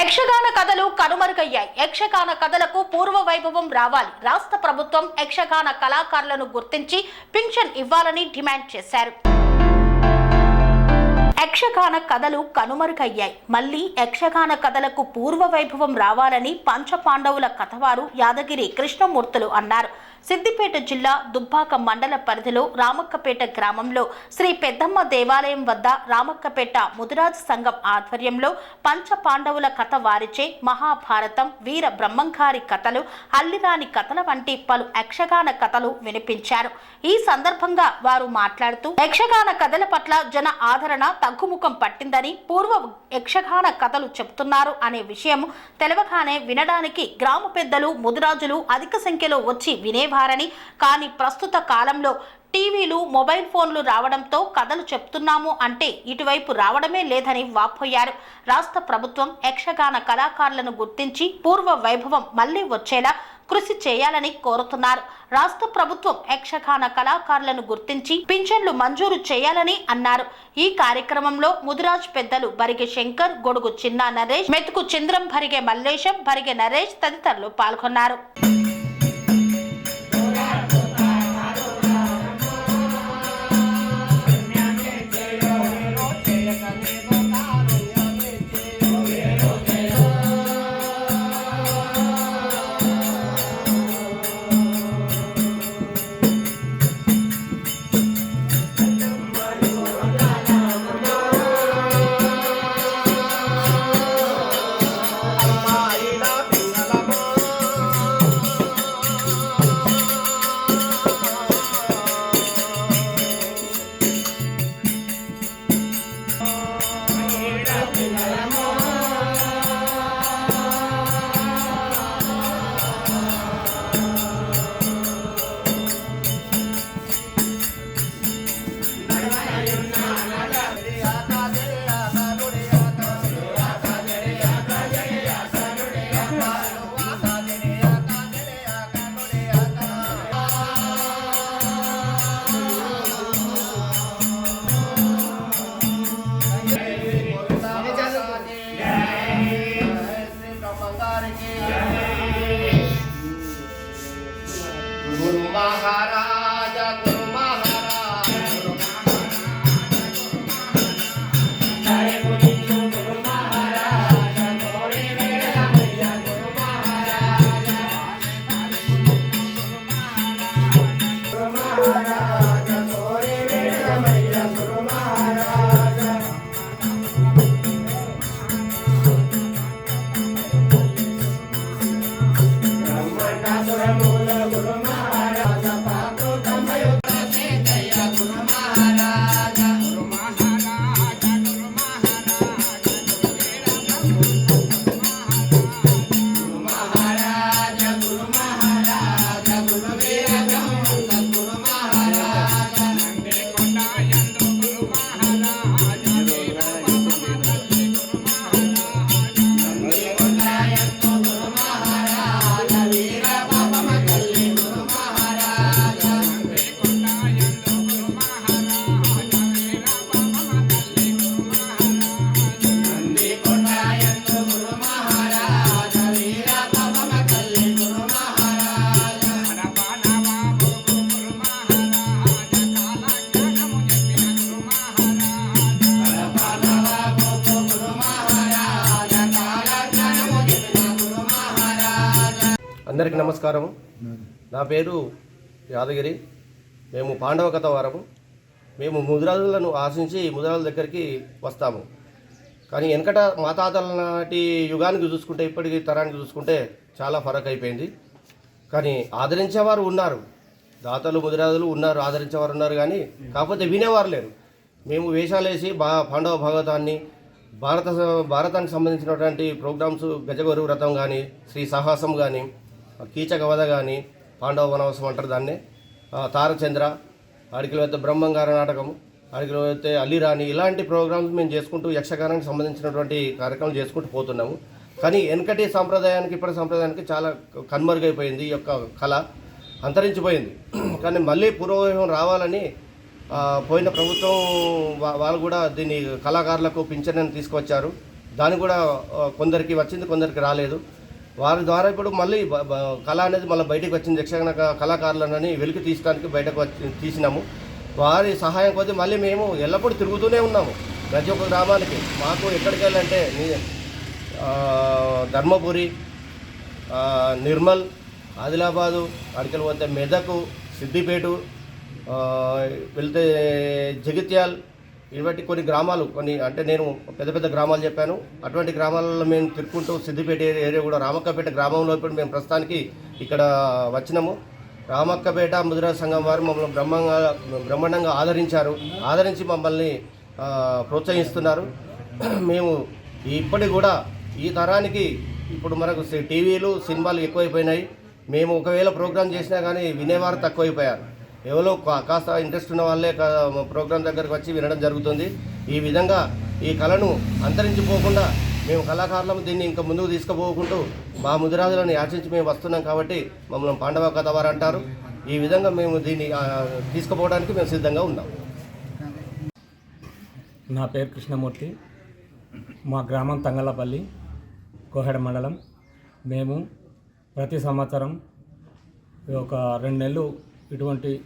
యక్షగాన కథలు కనుమరుగయ్యాయి. యక్షగాన కథలకు పూర్వ వైభవం రావాలి. రాష్ట్ర ప్రభుత్వం యక్షగాన కళాకారులను గుర్తించి పింఛన్ ఇవ్వాలని డిమాండ్ చేశారు. యక్షగాన కథలు కనుమరుగయ్యాయి. మళ్ళీ యక్షగాన కథలకు పూర్వ వైభవం రావాలని పంచపాండవుల కథవారు యాదగిరి కృష్ణమూర్తులు అన్నారు. సిద్దిపేట జిల్లా దుబ్బాక మండల పరిధిలో రామక్కపేట గ్రామంలో శ్రీ పెద్దమ్మ దేవాలయం వద్ద రామక్కపేట ముదిరాజు సంఘం ఆధ్వర్యంలో పంచ పాండవుల కథ వారిచే మహాభారతం వీర బ్రహ్మంగారి కథలు అల్లిరాని కథల వంటి పలు యక్షగాన కథలు వినిపించారు. ఈ సందర్భంగా వారు మాట్లాడుతూ యక్షగాన కథల పట్ల జన ఆదరణ తగ్గుముఖం పట్టిందని పూర్వ యక్షగాన కథలు చెబుతున్నారు అనే విషయం తెలవగానే వినడానికి గ్రామ పెద్దలు ముదిరాజులు అధిక సంఖ్యలో వచ్చి వినేవారని కానీ ప్రస్తుత కాలంలో టీవీలు మొబైల్ ఫోన్లు రావడంతో కథలు చెప్తున్నాము అంటే ఇటువైపు రావడమే లేదని వాపోయారు. రాష్ట్ర ప్రభుత్వం యక్షగాన కళాకారులను గుర్తించి పూర్వ వైభవం మళ్ళీ వచ్చేలా కృషి చేయాలని కోరుతున్నారు. రాష్ట్ర ప్రభుత్వం యక్షగాన కళాకారులను గుర్తించి పింఛన్లు మంజూరు చేయాలని అన్నారు. ఈ కార్యక్రమంలో ముదిరాజ్ పెద్దలు బరిగె శంకర్ గొడుగు చిన్న నరేష్ మెతుకు చంద్రం భరిగె మల్లేశం భరిగె నరేష్ తదితరులు పాల్గొన్నారు. నమస్కారం నా పేరు యాదగిరి. మేము పాండవ కథ వారము. మేము ముదిరాజులను ఆశించి ముదిరాజుల దగ్గరికి వస్తాము. కానీ వెనకట మా తాతల నాటి యుగానికి చూసుకుంటే ఇప్పటికీ తరానికి చూసుకుంటే చాలా ఫరక్ అయిపోయింది కానీ ఆదరించేవారు ఉన్నారు. దాతలు ముదిరాజులు ఉన్నారు ఆదరించేవారు ఉన్నారు కానీ కాకపోతే వినేవారు లేరు. మేము వేషాలు వేసి బా పాండవ భాగవతాన్ని భారత భారతానికి సంబంధించినటువంటి ప్రోగ్రామ్స్ గజగౌరి వ్రతం కానీ శ్రీ సాహసం కానీ కీచకవధ కానీ పాండవ వనవాసం అంటారు దాన్ని. తారచంద్ర అడికిలో అయితే బ్రహ్మంగార నాటకం అడికిలో అయితే అల్లిరాణి ఇలాంటి ప్రోగ్రామ్స్ మేము చేసుకుంటూ యక్షగానానికి సంబంధించినటువంటి కార్యక్రమాలు చేసుకుంటూ పోతున్నాము. కానీ వెనకటి సాంప్రదాయానికి ఇప్పటి సాంప్రదాయానికి చాలా కనుమరుగైపోయింది ఈ యొక్క కళ. అంతరించిపోయింది. కానీ మళ్ళీ పూర్వవైభవం రావాలని పోయిన ప్రభుత్వం వా- వాళ్ళు కూడా దీన్ని కళాకారులకు పింఛన్ తీసుకొచ్చారు దాని కూడా కొందరికి వచ్చింది కొందరికి రాలేదు. వారి ద్వారా ఇప్పుడు మళ్ళీ కళ అనేది మళ్ళీ బయటకు వచ్చింది. యక్షగాన క- కళాకారులనని వెలికి తీసడానికి బయటకు వచ్చి తీసినాము. వారి సహాయం కొద్దీ మళ్ళీ మేము ఎల్లప్పుడూ తిరుగుతూనే ఉన్నాము ప్రతి ఒక్క గ్రామానికి. మాకు ఎక్కడికి వెళ్ళాలంటే ధర్మపురి నిర్మల్ ఆదిలాబాదు అడికలు పోతే మెదకు సిద్దిపేట వెళ్తే జగిత్యాల్ ఇటువంటి కొన్ని గ్రామాలు కొన్ని అంటే నేను పెద్ద పెద్ద గ్రామాలు చెప్పాను. అటువంటి గ్రామాలలో మేము తిరుక్కుంటూ సిద్దిపేట ఏరియా ఏరియా కూడా రామక్కపేట గ్రామంలో ఇప్పుడు మేము ప్రస్తుతానికి ఇక్కడ వచ్చినాము. రామక్కపేట ముదిరా సంఘం వారు మమ్మల్ని బ్రహ్మంగా బ్రహ్మాండంగా ఆదరించారు. ఆదరించి మమ్మల్ని ప్రోత్సహిస్తున్నారు. మేము ఇప్పటికి కూడా ఈ తరానికి ఇప్పుడు మనకు టీవీలు సినిమాలు ఎక్కువైపోయినాయి. మేము ఒకవేళ ప్రోగ్రాం చేసినా కానీ వినేవారు తక్కువైపోయారు. ఎవరో కా- కాస్త ఇంట్రెస్ట్ ఉన్న వాళ్ళే కా- దగ్గరకు వచ్చి వినడం జరుగుతుంది. ఈ విధంగా ఈ కళను అంతరించిపోకుండా మేము కళాకారులం దీన్ని ఇంకా ముందుకు తీసుకుపోకుంటూ మా ముదిరాజులను యాచించి మేము వస్తున్నాం కాబట్టి మమ్మల్ని పాండవ కథ వారు అంటారు. ఈ విధంగా మేము దీన్ని తీసుకుపోవడానికి మేము సిద్ధంగా ఉన్నాం. నా పేరు కృష్ణమూర్తి. మా గ్రామం తంగలపల్లి కోహెడ మండలం. మేము ప్రతి సంవత్సరం ఒక రెండు నెలలు ఇటువంటి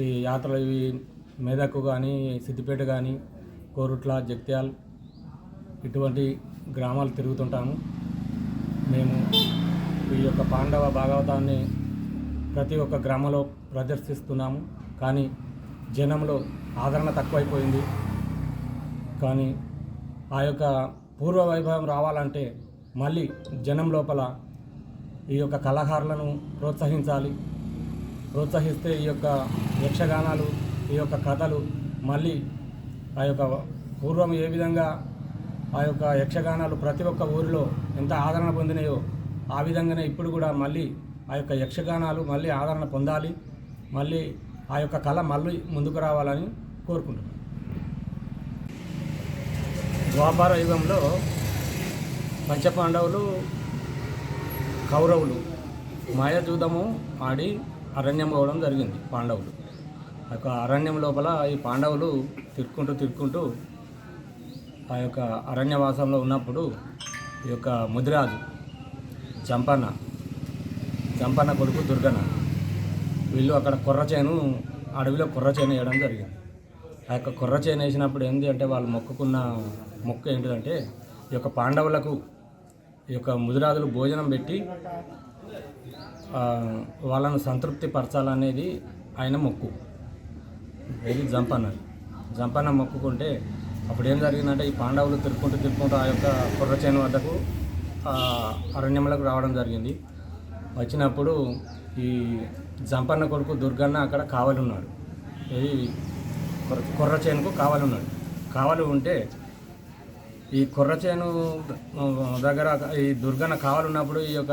ఈ యాత్రలు ఇవి మెదక్ కానీ సిద్దిపేట కానీ కోరుట్ల జగిత్యాల్ ఇటువంటి గ్రామాలు తిరుగుతుంటాము. మేము ఈ యొక్క పాండవ భాగవతాన్ని ప్రతి ఒక్క గ్రామంలో ప్రదర్శిస్తున్నాము. కానీ జనంలో ఆదరణ తక్కువైపోయింది. కానీ ఆ యొక్క పూర్వ వైభవం రావాలంటే మళ్ళీ జనం లోపల ఈ యొక్క కళాకారులను ప్రోత్సహించాలి. ప్రోత్సహిస్తే ఈ యొక్క యక్షగానాలు ఈ యొక్క కథలు మళ్ళీ ఆ యొక్క పూర్వం ఏ విధంగా ఆ యొక్క యక్షగానాలు ప్రతి ఒక్క ఊరిలో ఎంత ఆదరణ పొందినాయో ఆ విధంగానే ఇప్పుడు కూడా మళ్ళీ ఆ యొక్క యక్షగానాలు మళ్ళీ ఆదరణ పొందాలి. మళ్ళీ ఆ యొక్క కళ మళ్ళీ ముందుకు రావాలని కోరుకుంటున్నాను ద్వాపార యుగంలో పంచపాండవులు కౌరవులు మాయజూదము ఆడి అరణ్యం పోవడం జరిగింది పాండవులు. ఆ యొక్క అరణ్యం లోపల ఈ పాండవులు తిరుక్కుంటూ తిరుక్కుంటూ ఆ యొక్క అరణ్యవాసంలో ఉన్నప్పుడు ఈ యొక్క ముదిరాజు చంపన్న చంపన్న కొడుకు దుర్గన వీళ్ళు అక్కడ కుర్రచేను అడవిలో కుర్రచేను వేయడం జరిగింది. ఆ యొక్క కుర్రచేను వేసినప్పుడు ఏంటి అంటే వాళ్ళు మొక్కుకున్న మొక్క ఏంటిదంటే ఈ యొక్క పాండవులకు ఈ యొక్క ముదిరాజులు భోజనం పెట్టి వాళ్ళను సంతృప్తి పరచాలనేది ఆయన మొక్కు. ఇది జంపన్న జంపన్న మొక్కుకుంటే అప్పుడు ఏం జరిగిందంటే ఈ పాండవులు తిరుక్కుంటూ తిరుక్కుంటూ ఆ యొక్క కుర్రచేను వద్దకు అరణ్యములకు రావడం జరిగింది. వచ్చినప్పుడు ఈ జంపన్న కొడుకు దుర్గన్న అక్కడ కావలి ఉన్నాడు ఇది కుర్రచేనుకు కొర్రచేనుకు కావాలి ఉన్నాడు ఉంటే ఈ కొర్రచేను దగ్గర ఈ దుర్గన్న కావాలన్నప్పుడు ఈ యొక్క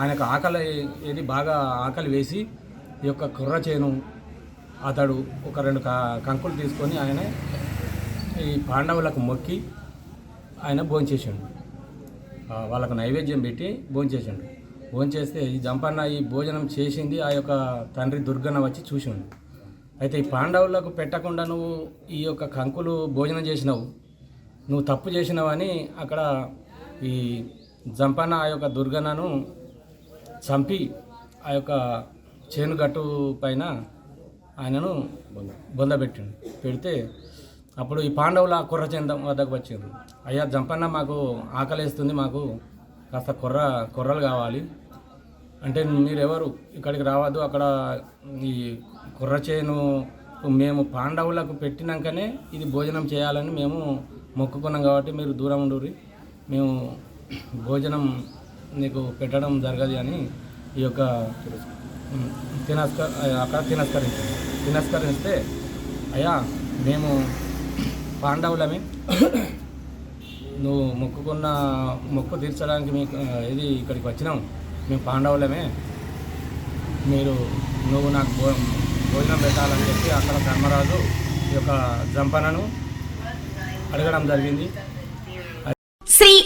ఆయనకు ఆకలి ఏది బాగా ఆకలి వేసి ఈ యొక్క కుర్ర చేను అతడు ఒక రెండు కంకులు తీసుకొని ఆయన ఈ పాండవులకు మొక్కి ఆయన భోంచేసిండు వాళ్ళకు నైవేద్యం పెట్టి భోంచేసిండు భోంచేస్తే ఈ జంపన్న ఈ భోజనం చేసింది ఆ యొక్క తండ్రి దుర్గన్న వచ్చి చూసిండు. అయితే ఈ పాండవులకు పెట్టకుండా నువ్వు ఈ యొక్క కంకులు భోజనం చేసినావు. నువ్వు తప్పు చేసినావని అక్కడ ఈ జంపన్న ఆ యొక్క దుర్గన్నను చంపి ఆ యొక్క చేను గట్టు పైన ఆయనను బొంద పెట్టిండు. పెడితే అప్పుడు ఈ పాండవుల ఆ కుర్ర చెంద వద్దకు వచ్చిండ్రు. అయ్యా జంపన్న మాకు ఆకలేస్తుంది మాకు కాస్త కుర్ర కుర్రలు కావాలి. అంటే మీరెవరు ఇక్కడికి రావద్దు అక్కడ ఈ కుర్ర చేను మేము పాండవులకు పెట్టినాకనే ఇది భోజనం చేయాలని మేము మొక్కుకున్నాం కాబట్టి మీరు దూరం ఉండుర్రి. మేము భోజనం నీకు పెట్టడం జరగదు అని ఈ యొక్క తినస్క అక్కడ తిరస్కరించారు తినస్కరిస్తే అయ్యా మేము పాండవులమే. నువ్వు మొక్కుకున్న మొక్కు తీర్చడానికి మీకు ఇది ఇక్కడికి వచ్చినాం. మేము పాండవులమే. మీరు నువ్వు నాకు భో భోజనం పెట్టాలని చెప్పి అక్కడ ధర్మరాజు ఈ యొక్క జంపనను అడగడం జరిగింది.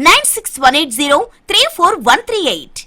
Nine six one eight zero three four one three eight